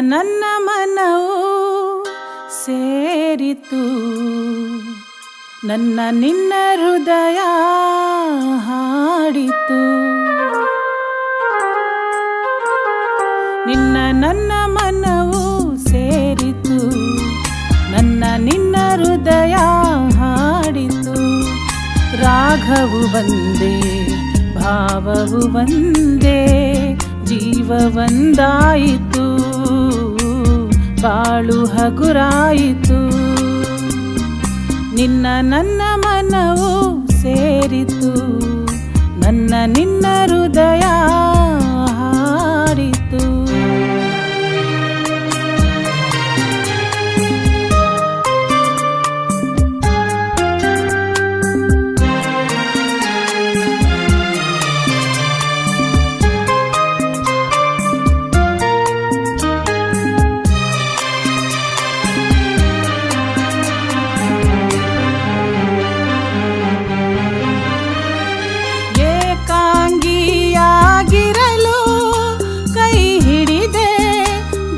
ನನ್ನ ಮನವು ಸೇರಿತು. ನನ್ನ ನಿನ್ನ ಹೃದಯ ಹಾಡಿತು. ನಿನ್ನ ನನ್ನ ಮನವು ಸೇರಿತು. ನನ್ನ ನಿನ್ನ ಹೃದಯ ಹಾಡಿತು. ರಾಘವು ಬಂದೇ, ಭಾವವು ಬಂದೇ, ಜೀವ ಒಂದಾಯಿತು. ಬಾಳು ಹಗುರಾಯಿತು. ನಿನ್ನ ನನ್ನ ಮನವು ಸೇರಿತು. ನನ್ನ ನಿನ್ನ ಹೃದಯ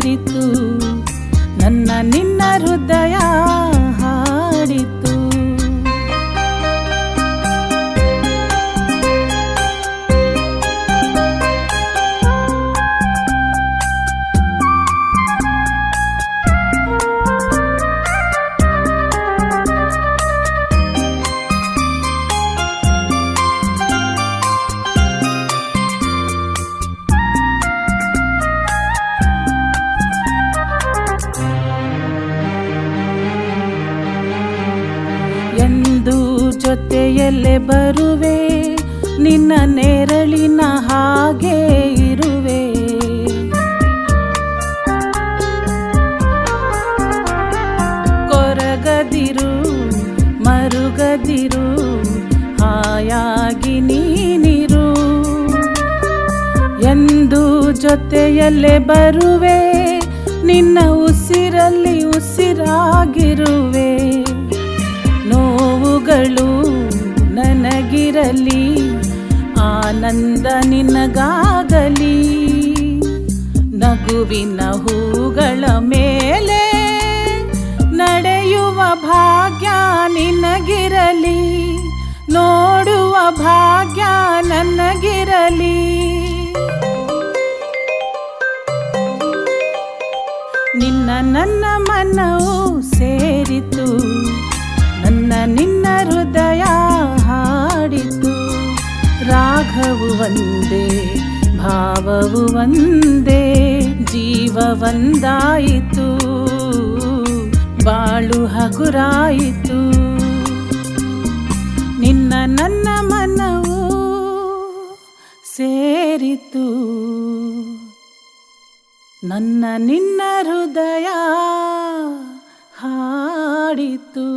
ಸೇರಿತು. ನನ್ನ ನಿನ್ನ ಹೃದಯ ಜೊತೆಯಲ್ಲೇ ಬರುವೆ, ನಿನ್ನ ನೆರಳಿನ ಹಾಗೆ ಇರುವೆ. ಕೊರಗದಿರು, ಮರುಗದಿರು, ಹಾಯಾಗಿ ನೀನಿರು. ಎಂದು ಜೊತೆಯಲ್ಲೇ ಬರುವೆ, ನಿನ್ನ ಉಸಿರಲ್ಲಿ ಉಸಿರಾಗಿರುವೆ. ನೋವುಗಳು ನನಗಿರಲಿ ಆನಂದ ನಿನಗಾಗಲಿ. ನಗುವಿನ ಹೂಗಳ ಮೇಲೆ ನಡೆಯುವ ಭಾಗ್ಯ ನಿನಗಿರಲಿ, ನೋಡುವ ಭಾಗ್ಯ ನನಗಿರಲಿ ನಿನ್ನ ನನ್ನ ಮನವು ಭಾವವು ಒಂದೇ ಜೀವ ಒಂದಾಯಿತು. ಬಾಳು ಹಗುರಾಯಿತು. ನಿನ್ನ ನನ್ನ ಮನವು ಸೇರಿತು. ನನ್ನ ನಿನ್ನ ಹೃದಯ ಹಾಡಿತು.